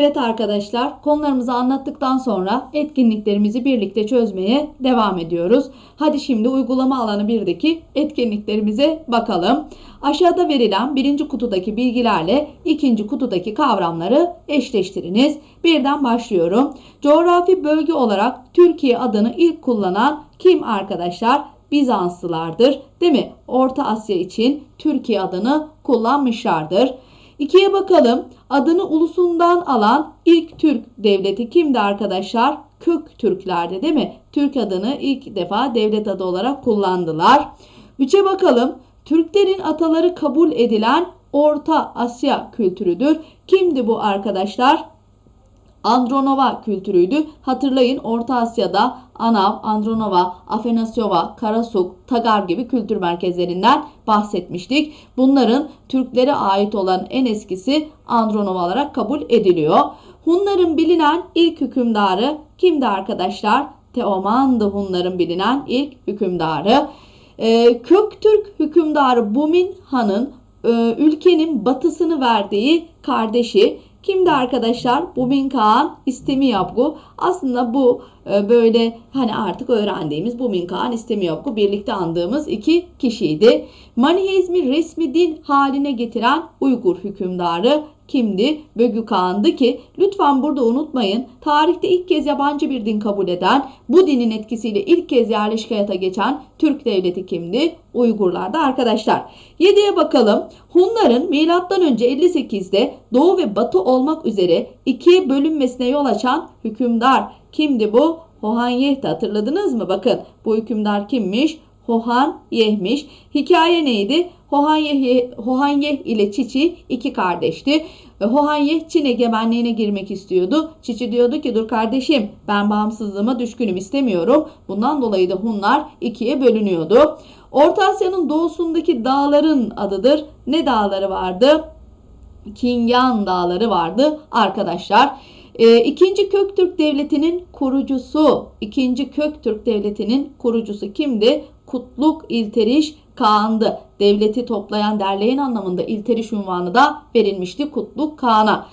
Evet arkadaşlar, konularımızı anlattıktan sonra etkinliklerimizi birlikte çözmeye devam ediyoruz. Hadi şimdi uygulama alanı 1'deki etkinliklerimize bakalım. Aşağıda verilen birinci kutudaki bilgilerle ikinci kutudaki kavramları eşleştiriniz. Birden başlıyorum. Coğrafi bölge olarak Türkiye adını ilk kullanan kim arkadaşlar? Bizanslılardır. Değil mi? Orta Asya için Türkiye adını kullanmışlardır. İkiye bakalım. Adını ulusundan alan ilk Türk devleti kimdi arkadaşlar? Kök Türklerdi değil mi? Türk adını ilk defa devlet adı olarak kullandılar. Üçe bakalım. Türklerin ataları kabul edilen Orta Asya kültürüdür. Kimdi bu arkadaşlar? Andronova kültürüydü. Hatırlayın Orta Asya'da Anav, Andronova, Afanasyova, Karasuk, Tagar gibi kültür merkezlerinden bahsetmiştik. Bunların Türklere ait olan en eskisi Andronova olarak kabul ediliyor. Hunların bilinen ilk hükümdarı kimdi arkadaşlar? Teoman'dı Hunların bilinen ilk hükümdarı. Ee, Köktürk hükümdarı Bumin Han'ın e, ülkenin batısını verdiği kardeşi Kimdi arkadaşlar? Bubin Kağan İstemiyabgu. Aslında bu e, böyle hani artık öğrendiğimiz Bubin Kağan İstemiyabgu birlikte andığımız iki kişiydi. Maniheizmi resmi din haline getiren Uygur hükümdarı kimdi? Bögü Kağan'dı ki lütfen burada unutmayın tarihte ilk kez yabancı bir din kabul eden bu dinin etkisiyle ilk kez yerleşik hayata geçen Türk devleti kimdi? Uygurlardı arkadaşlar. 7'ye bakalım. Hunların milattan önce 58'de doğu ve batı olmak üzere ikiye bölünmesine yol açan hükümdar kimdi bu? Hohan Yeh'ti hatırladınız mı? Bakın bu hükümdar kimmiş? Hohan Yeh'miş. Hikaye neydi? Hohan Yeh, Hohan Yeh ile Çiçi iki kardeşti. Hohan Yeh Çin egemenliğine girmek istiyordu. Çiçi diyordu ki dur kardeşim ben bağımsızlığıma düşkünüm istemiyorum. Bundan dolayı da Hunlar ikiye bölünüyordu. Orta Asya'nın doğusundaki dağların adıdır. Ne dağları vardı? Kingan dağları vardı arkadaşlar. E, ikinci Köktürk Devleti'nin kurucusu, ikinci Köktürk Devleti'nin kurucusu kimdi? Kutluk İlteriş Kağan'dı. Devleti toplayan, derleyen anlamında İlteriş unvanı da verilmişti Kutluk Kağan'a.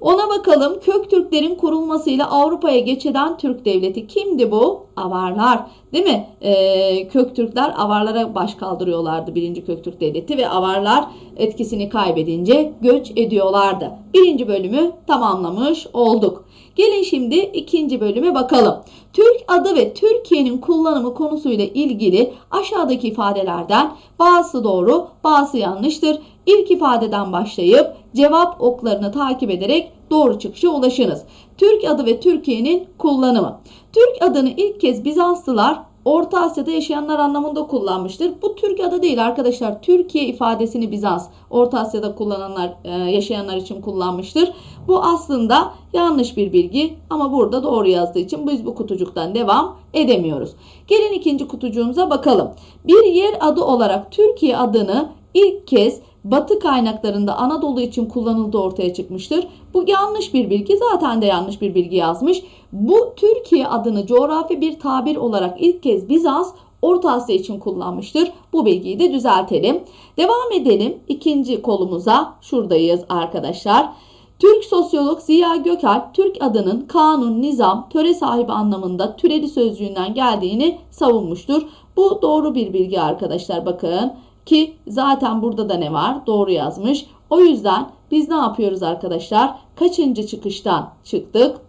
Ona bakalım Köktürklerin kurulmasıyla Avrupa'ya geç eden Türk devleti kimdi bu? Avarlar değil mi? Ee, Köktürkler Avarlara baş kaldırıyorlardı birinci Köktürk devleti ve Avarlar etkisini kaybedince göç ediyorlardı. Birinci bölümü tamamlamış olduk. Gelin şimdi ikinci bölüme bakalım. Türk adı ve Türkiye'nin kullanımı konusuyla ilgili aşağıdaki ifadelerden bazısı doğru, bazısı yanlıştır. İlk ifadeden başlayıp cevap oklarını takip ederek doğru çıkışa ulaşınız. Türk adı ve Türkiye'nin kullanımı. Türk adını ilk kez Bizanslılar Orta Asya'da yaşayanlar anlamında kullanmıştır. Bu Türk adı değil arkadaşlar. Türkiye ifadesini Bizans, Orta Asya'da kullananlar, e, yaşayanlar için kullanmıştır. Bu aslında yanlış bir bilgi ama burada doğru yazdığı için biz bu kutucuktan devam edemiyoruz. Gelin ikinci kutucuğumuza bakalım. Bir yer adı olarak Türkiye adını ilk kez Batı kaynaklarında Anadolu için kullanıldığı ortaya çıkmıştır. Bu yanlış bir bilgi. Zaten de yanlış bir bilgi yazmış. Bu Türkiye adını coğrafi bir tabir olarak ilk kez Bizans Orta Asya için kullanmıştır. Bu bilgiyi de düzeltelim. Devam edelim ikinci kolumuza. Şuradayız arkadaşlar. Türk sosyolog Ziya Gökalp Türk adının kanun, nizam, töre sahibi anlamında türedi sözcüğünden geldiğini savunmuştur. Bu doğru bir bilgi arkadaşlar bakın. Ki zaten burada da ne var? Doğru yazmış. O yüzden biz ne yapıyoruz arkadaşlar? Kaçıncı çıkıştan çıktık?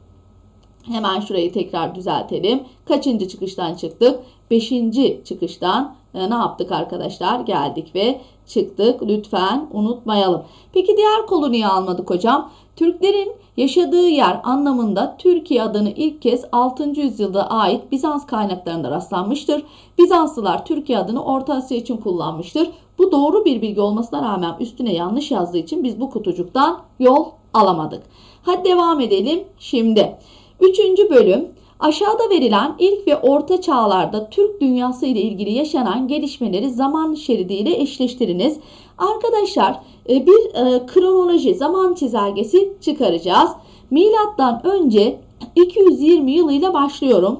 Hemen şurayı tekrar düzeltelim. Kaçıncı çıkıştan çıktık? Beşinci çıkıştan e, ne yaptık arkadaşlar? Geldik ve çıktık. Lütfen unutmayalım. Peki diğer kolu niye almadık hocam? Türklerin yaşadığı yer anlamında Türkiye adını ilk kez 6. yüzyılda ait Bizans kaynaklarında rastlanmıştır. Bizanslılar Türkiye adını Orta Asya için kullanmıştır. Bu doğru bir bilgi olmasına rağmen üstüne yanlış yazdığı için biz bu kutucuktan yol alamadık. Hadi devam edelim şimdi. Üçüncü bölüm Aşağıda verilen ilk ve orta çağlarda Türk dünyası ile ilgili yaşanan gelişmeleri zaman şeridiyle eşleştiriniz. Arkadaşlar e, bir e, kronoloji zaman çizelgesi çıkaracağız. Milattan önce 220 yılıyla başlıyorum.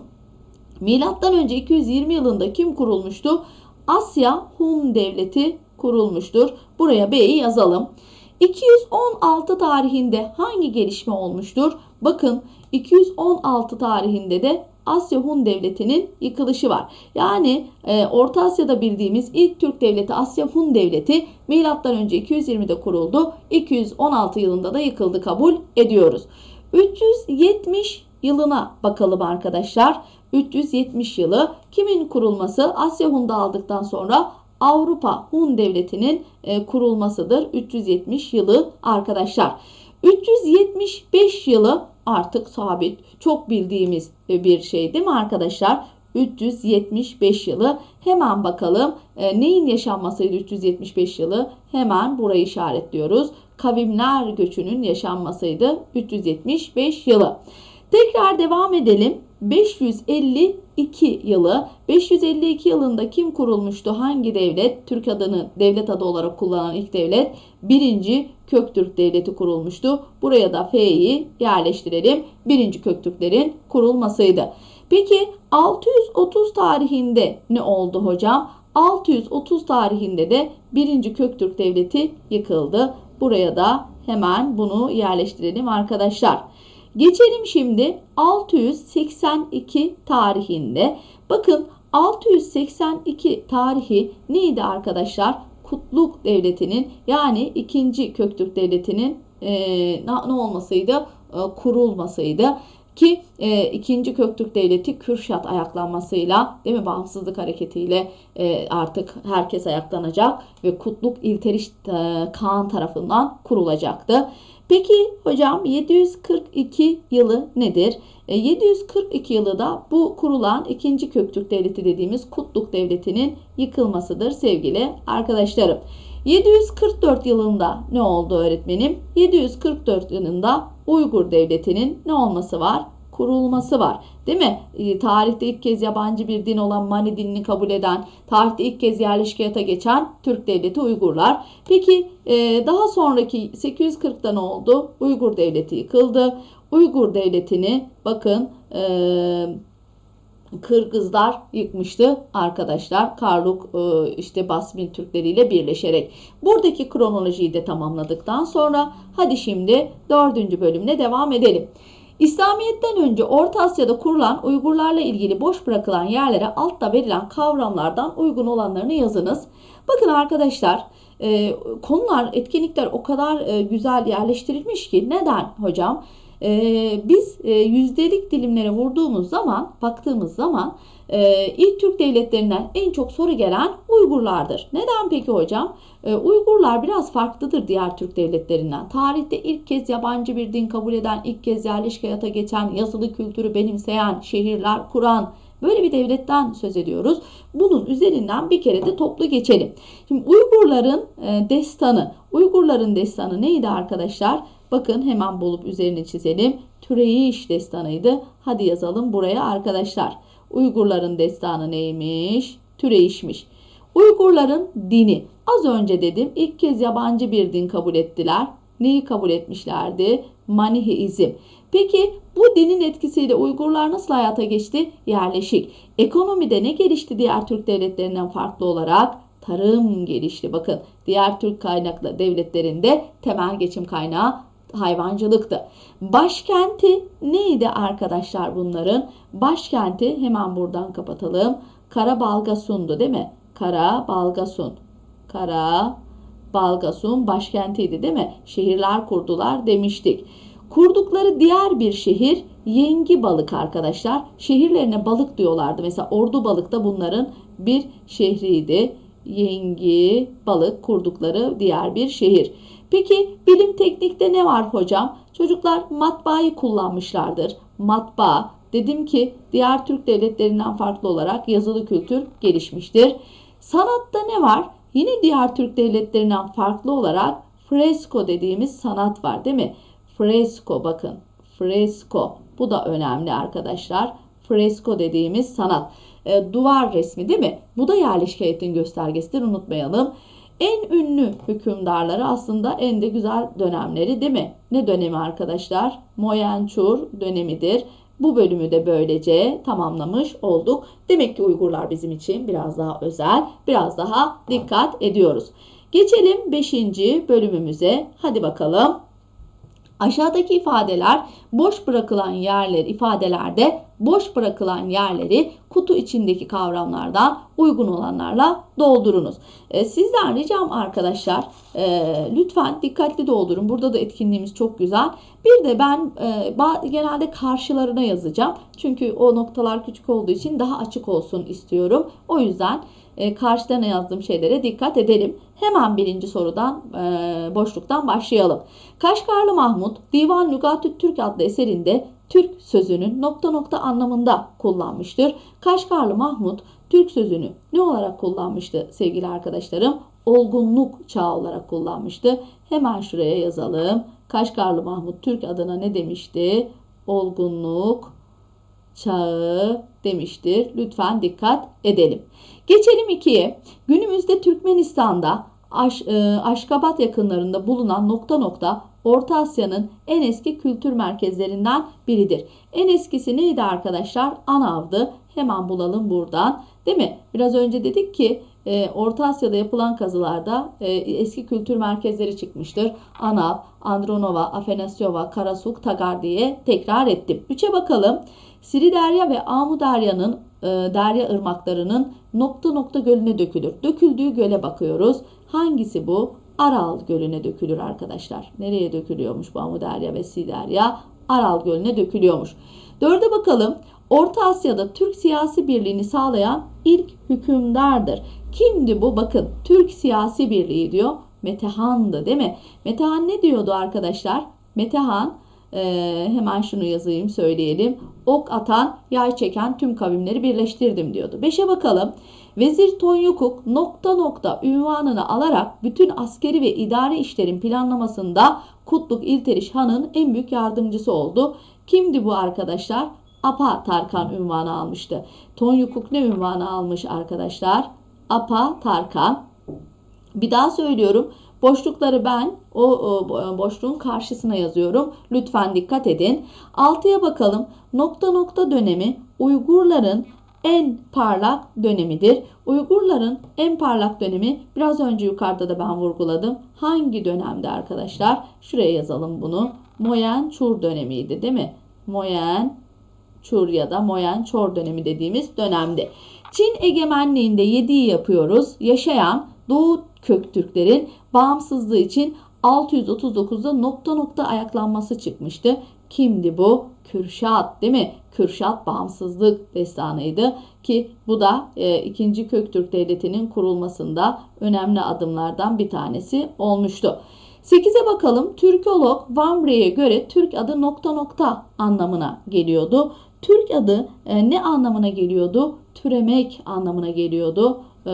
Milattan önce 220 yılında kim kurulmuştu? Asya Hun Devleti kurulmuştur. Buraya B'yi yazalım. 216 tarihinde hangi gelişme olmuştur? Bakın 216 tarihinde de Asya Hun Devleti'nin yıkılışı var. Yani e, Orta Asya'da bildiğimiz ilk Türk devleti Asya Hun Devleti milattan önce 220'de kuruldu. 216 yılında da yıkıldı kabul ediyoruz. 370 yılına bakalım arkadaşlar. 370 yılı kimin kurulması? Asya Hun dağıldıktan sonra Avrupa Hun Devleti'nin e, kurulmasıdır. 370 yılı arkadaşlar. 375 yılı artık sabit. Çok bildiğimiz bir şey değil mi arkadaşlar? 375 yılı. Hemen bakalım e, neyin yaşanmasıydı 375 yılı? Hemen burayı işaretliyoruz. Kavimler göçünün yaşanmasıydı 375 yılı. Tekrar devam edelim. 552 yılı. 552 yılında kim kurulmuştu? Hangi devlet? Türk adını devlet adı olarak kullanan ilk devlet. Birinci Köktürk Devleti kurulmuştu. Buraya da F'yi yerleştirelim. Birinci Köktürklerin kurulmasıydı. Peki 630 tarihinde ne oldu hocam? 630 tarihinde de birinci Köktürk Devleti yıkıldı. Buraya da hemen bunu yerleştirelim arkadaşlar. Geçelim şimdi 682 tarihinde. Bakın 682 tarihi neydi arkadaşlar? Kutluk Devleti'nin yani 2. Köktürk Devleti'nin e, ne olmasıydı? E, kurulmasıydı. Ki e, 2. Köktürk Devleti Kürşat ayaklanmasıyla değil mi bağımsızlık hareketiyle e, artık herkes ayaklanacak ve Kutluk İlteriş e, Kağan tarafından kurulacaktı. Peki hocam 742 yılı nedir? E, 742 yılı da bu kurulan 2. Köktürk Devleti dediğimiz Kutluk Devleti'nin yıkılmasıdır sevgili arkadaşlarım. 744 yılında ne oldu öğretmenim? 744 yılında Uygur Devleti'nin ne olması var? Kurulması var. Değil mi? E, tarihte ilk kez yabancı bir din olan Mani dinini kabul eden, tarihte ilk kez yerleşkeyata geçen Türk devleti Uygurlar. Peki e, daha sonraki 840'da ne oldu? Uygur devleti yıkıldı. Uygur devletini bakın e, Kırgızlar yıkmıştı arkadaşlar. Karluk e, işte Basmin Türkleriyle birleşerek. Buradaki kronolojiyi de tamamladıktan sonra hadi şimdi dördüncü bölümüne devam edelim. İslamiyet'ten önce Orta Asya'da kurulan Uygurlarla ilgili boş bırakılan yerlere altta verilen kavramlardan uygun olanlarını yazınız. Bakın arkadaşlar e, konular, etkinlikler o kadar e, güzel yerleştirilmiş ki neden hocam? E, biz e, yüzdelik dilimlere vurduğumuz zaman, baktığımız zaman e, ilk Türk devletlerinden en çok soru gelen Uygurlardır. Neden peki hocam? E, Uygurlar biraz farklıdır diğer Türk devletlerinden. Tarihte ilk kez yabancı bir din kabul eden, ilk kez yerleşik hayata geçen, yazılı kültürü benimseyen, şehirler kuran, Böyle bir devletten söz ediyoruz. Bunun üzerinden bir kere de toplu geçelim. Şimdi Uygurların e, destanı. Uygurların destanı neydi arkadaşlar? Bakın hemen bulup üzerine çizelim. Türeyiş destanıydı. Hadi yazalım buraya arkadaşlar. Uygurların destanı neymiş? Türeyişmiş. Uygurların dini. Az önce dedim ilk kez yabancı bir din kabul ettiler. Neyi kabul etmişlerdi? Maniheizm. Peki bu dinin etkisiyle Uygurlar nasıl hayata geçti? Yerleşik. Ekonomide ne gelişti diğer Türk devletlerinden farklı olarak? Tarım gelişti. Bakın diğer Türk kaynaklı devletlerinde temel geçim kaynağı hayvancılıktı. Başkenti neydi arkadaşlar bunların? Başkenti hemen buradan kapatalım. Kara Balgasun'du değil mi? Kara Balgasun. Kara Balgasun başkentiydi değil mi? Şehirler kurdular demiştik. Kurdukları diğer bir şehir Yengi Balık arkadaşlar. Şehirlerine balık diyorlardı. Mesela Ordu Balık da bunların bir şehriydi. Yengi Balık kurdukları diğer bir şehir. Peki bilim teknikte ne var hocam? Çocuklar matbaayı kullanmışlardır. Matbaa dedim ki diğer Türk devletlerinden farklı olarak yazılı kültür gelişmiştir. Sanatta ne var? Yine diğer Türk devletlerinden farklı olarak fresko dediğimiz sanat var değil mi? Fresko bakın. Fresko. Bu da önemli arkadaşlar. Fresko dediğimiz sanat. E, duvar resmi değil mi? Bu da yerleşkeyetin göstergesidir unutmayalım. En ünlü hükümdarları aslında en de güzel dönemleri değil mi? Ne dönemi arkadaşlar? Moyençur dönemidir. Bu bölümü de böylece tamamlamış olduk. Demek ki Uygurlar bizim için biraz daha özel, biraz daha dikkat ediyoruz. Geçelim 5. bölümümüze. Hadi bakalım. Aşağıdaki ifadeler boş bırakılan yerler ifadelerde boş bırakılan yerleri kutu içindeki kavramlardan uygun olanlarla doldurunuz. E, sizden ricam arkadaşlar e, lütfen dikkatli doldurun. Burada da etkinliğimiz çok güzel. Bir de ben e, genelde karşılarına yazacağım. Çünkü o noktalar küçük olduğu için daha açık olsun istiyorum. O yüzden e, karşılarına yazdığım şeylere dikkat edelim. Hemen birinci sorudan e, boşluktan başlayalım. Kaşgarlı Mahmut Divan Lügatü Türk adlı eserinde Türk sözünün nokta nokta anlamında kullanmıştır. Kaşgarlı Mahmut Türk sözünü ne olarak kullanmıştı sevgili arkadaşlarım? Olgunluk çağı olarak kullanmıştı. Hemen şuraya yazalım. Kaşgarlı Mahmut Türk adına ne demişti? Olgunluk çağı demiştir. Lütfen dikkat edelim. Geçelim 2'ye. Günümüzde Türkmenistan'da Aş, e, Aşkabat yakınlarında bulunan nokta nokta Orta Asya'nın en eski kültür merkezlerinden biridir. En eskisi neydi arkadaşlar? Anav'dı. Hemen bulalım buradan. Değil mi? Biraz önce dedik ki e, Orta Asya'da yapılan kazılarda e, eski kültür merkezleri çıkmıştır. Anav, Andronova, Afanasyova, Karasuk, Tagar diye tekrar ettim. 3'e bakalım. Siriderya ve Amuderya'nın e, derya ırmaklarının nokta nokta gölüne dökülür. Döküldüğü göle bakıyoruz. Hangisi bu? Aral Gölü'ne dökülür arkadaşlar. Nereye dökülüyormuş bu Amuderya ve Siderya? Aral Gölü'ne dökülüyormuş. Dörde bakalım. Orta Asya'da Türk siyasi birliğini sağlayan ilk hükümdardır. Kimdi bu? Bakın Türk siyasi birliği diyor. Metehan'dı değil mi? Metehan ne diyordu arkadaşlar? Metehan ee, hemen şunu yazayım söyleyelim. Ok atan, yay çeken tüm kavimleri birleştirdim diyordu. Beşe bakalım. Vezir Tonyukuk nokta nokta ünvanını alarak bütün askeri ve idari işlerin planlamasında Kutluk İlteriş Han'ın en büyük yardımcısı oldu. Kimdi bu arkadaşlar? Apa Tarkan ünvanı almıştı. Tonyukuk ne ünvanı almış arkadaşlar? Apa Tarkan. Bir daha söylüyorum. Boşlukları ben o, boşluğun karşısına yazıyorum. Lütfen dikkat edin. 6'ya bakalım. Nokta nokta dönemi Uygurların en parlak dönemidir. Uygurların en parlak dönemi biraz önce yukarıda da ben vurguladım. Hangi dönemde arkadaşlar? Şuraya yazalım bunu. Moyen Çur dönemiydi değil mi? Moyen Çur ya da Moyen Çor dönemi dediğimiz dönemde. Çin egemenliğinde yediği yapıyoruz. Yaşayan Doğu Köktürklerin bağımsızlığı için 639'da nokta nokta ayaklanması çıkmıştı. Kimdi bu? Kürşat değil mi? Kürşat bağımsızlık destanıydı ki bu da e, 2. Köktürk Devleti'nin kurulmasında önemli adımlardan bir tanesi olmuştu. 8'e bakalım. Türkolog Van göre Türk adı nokta nokta anlamına geliyordu. Türk adı e, ne anlamına geliyordu? Türemek anlamına geliyordu. E,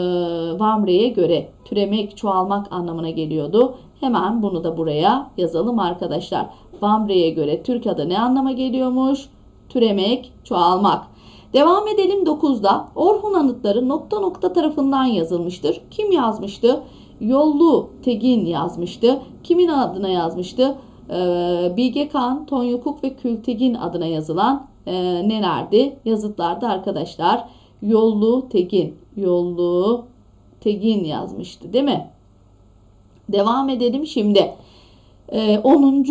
Van Bree'ye göre türemek, çoğalmak anlamına geliyordu. Hemen bunu da buraya yazalım arkadaşlar. Van Bree'ye göre Türk adı ne anlama geliyormuş? Türemek, çoğalmak. Devam edelim 9'da. Orhun anıtları nokta nokta tarafından yazılmıştır. Kim yazmıştı? Yollu Tegin yazmıştı. Kimin adına yazmıştı? Ee, Bilge Kağan, Tonyukuk ve Kültegin adına yazılan e, nelerdi? Yazıtlarda arkadaşlar. Yollu Tegin, Yollu Tegin yazmıştı değil mi? Devam edelim şimdi. Ee, 10.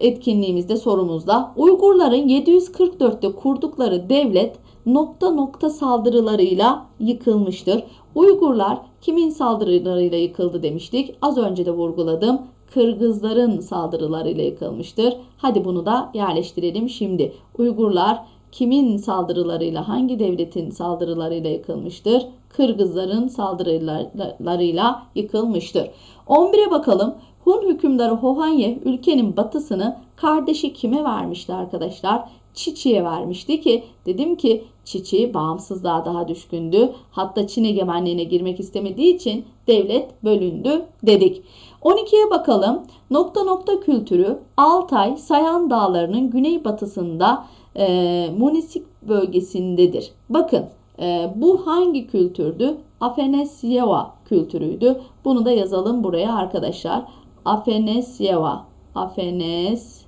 e, etkinliğimizde sorumuzda Uygurların 744'te kurdukları devlet nokta nokta saldırılarıyla yıkılmıştır. Uygurlar kimin saldırılarıyla yıkıldı demiştik. Az önce de vurguladım. Kırgızların saldırılarıyla yıkılmıştır. Hadi bunu da yerleştirelim şimdi. Uygurlar kimin saldırılarıyla, hangi devletin saldırılarıyla yıkılmıştır? Kırgızların saldırılarıyla yıkılmıştır. 11'e bakalım. Hun hükümdarı Hohanye ülkenin batısını kardeşi kime vermişti arkadaşlar? Çiçi'ye vermişti ki dedim ki Çiçi bağımsızlığa daha düşkündü. Hatta Çin egemenliğine girmek istemediği için devlet bölündü dedik. 12'ye bakalım. Nokta nokta kültürü Altay Sayan Dağları'nın güneybatısında e, Munisik bölgesindedir. Bakın e, bu hangi kültürdü? Afanasyeva kültürüydü. Bunu da yazalım buraya arkadaşlar. Afanasyeva. Afanasyeva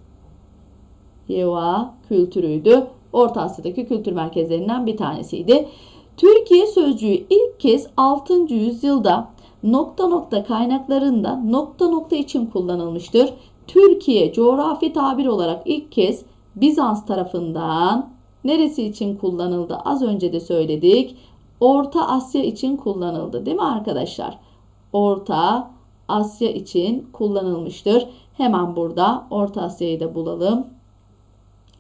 kültürüydü. Orta Asya'daki kültür merkezlerinden bir tanesiydi. Türkiye sözcüğü ilk kez 6. yüzyılda nokta nokta kaynaklarında nokta nokta için kullanılmıştır. Türkiye coğrafi tabir olarak ilk kez Bizans tarafından neresi için kullanıldı? Az önce de söyledik. Orta Asya için kullanıldı değil mi arkadaşlar? Orta Asya için kullanılmıştır. Hemen burada Orta Asya'yı da bulalım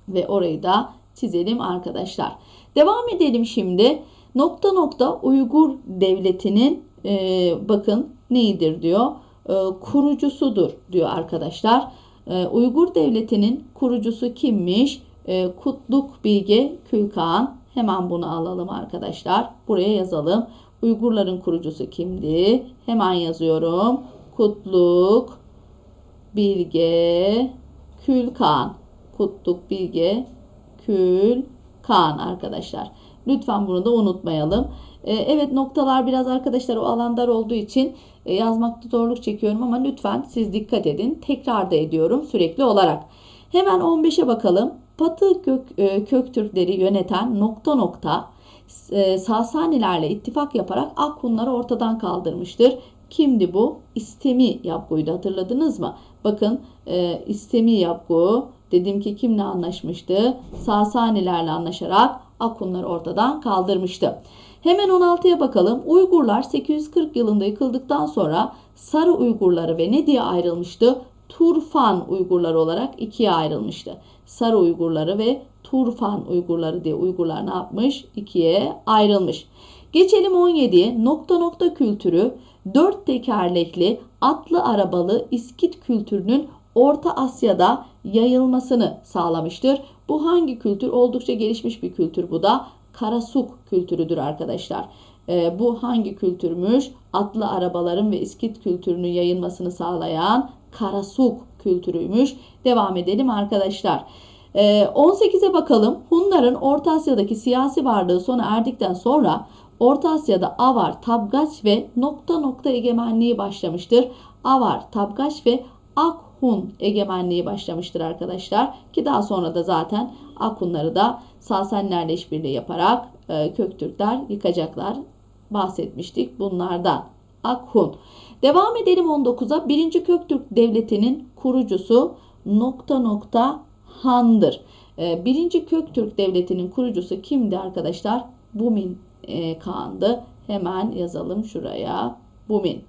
ve orayı da çizelim arkadaşlar. Devam edelim şimdi. Nokta nokta Uygur devletinin e, bakın neyidir diyor. E, kurucusudur diyor arkadaşlar. E, Uygur devletinin kurucusu kimmiş? E, Kutluk Bilge Külkan. Hemen bunu alalım arkadaşlar. Buraya yazalım. Uygurların kurucusu kimdi? Hemen yazıyorum. Kutluk Bilge Külkan. Kutluk Bilge Külkan arkadaşlar. Lütfen bunu da unutmayalım. Ee, evet noktalar biraz arkadaşlar o alan dar olduğu için yazmakta zorluk çekiyorum ama lütfen siz dikkat edin. Tekrar da ediyorum sürekli olarak. Hemen 15'e bakalım. Batı kök, e, kök Türkleri yöneten nokta nokta e, Sasanilerle ittifak yaparak Akhunları ortadan kaldırmıştır. Kimdi bu? İstemi Yapgu'ydu hatırladınız mı? Bakın e, İstemi Yapgu dedim ki kimle anlaşmıştı? Sasanilerle anlaşarak Akunları ortadan kaldırmıştı. Hemen 16'ya bakalım. Uygurlar 840 yılında yıkıldıktan sonra Sarı Uygurları ve ne diye ayrılmıştı? Turfan Uygurları olarak ikiye ayrılmıştı. Sarı Uygurları ve Turfan Uygurları diye Uygurlar ne yapmış? İkiye ayrılmış. Geçelim 17'ye. Nokta nokta kültürü dört tekerlekli atlı arabalı İskit kültürünün Orta Asya'da yayılmasını sağlamıştır. Bu hangi kültür? Oldukça gelişmiş bir kültür bu da. Karasuk kültürüdür arkadaşlar. Ee, bu hangi kültürmüş? Atlı arabaların ve İskit kültürünün yayılmasını sağlayan Karasuk kültürüymüş. Devam edelim arkadaşlar. Ee, 18'e bakalım. Hunların Orta Asya'daki siyasi varlığı sona erdikten sonra Orta Asya'da Avar, Tabgaç ve nokta nokta egemenliği başlamıştır. Avar, Tabgaç ve Akhun egemenliği başlamıştır arkadaşlar. Ki daha sonra da zaten Akhunları da Sasanilerle işbirliği yaparak e, Köktürkler yıkacaklar. Bahsetmiştik bunlardan. Akhun. Devam edelim 19'a. 1. Köktürk Devleti'nin kurucusu nokta nokta Han'dır. 1. Köktürk Devleti'nin kurucusu kimdi arkadaşlar? Bumin e, Kağan'dı. Hemen yazalım şuraya. Bumin.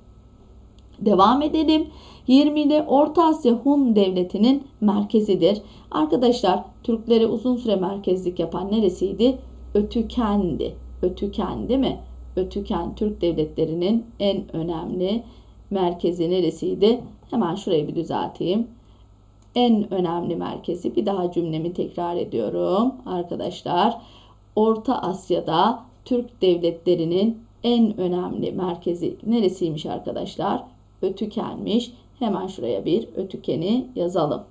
Devam edelim. 20'de Orta Asya Hun Devleti'nin merkezidir. Arkadaşlar Türklere uzun süre merkezlik yapan neresiydi? Ötüken'di. Ötüken değil mi? Ötüken Türk devletlerinin en önemli merkezi neresiydi? Hemen şurayı bir düzelteyim. En önemli merkezi bir daha cümlemi tekrar ediyorum arkadaşlar. Orta Asya'da Türk devletlerinin en önemli merkezi neresiymiş arkadaşlar? Ötükenmiş. Hemen şuraya bir ötükeni yazalım.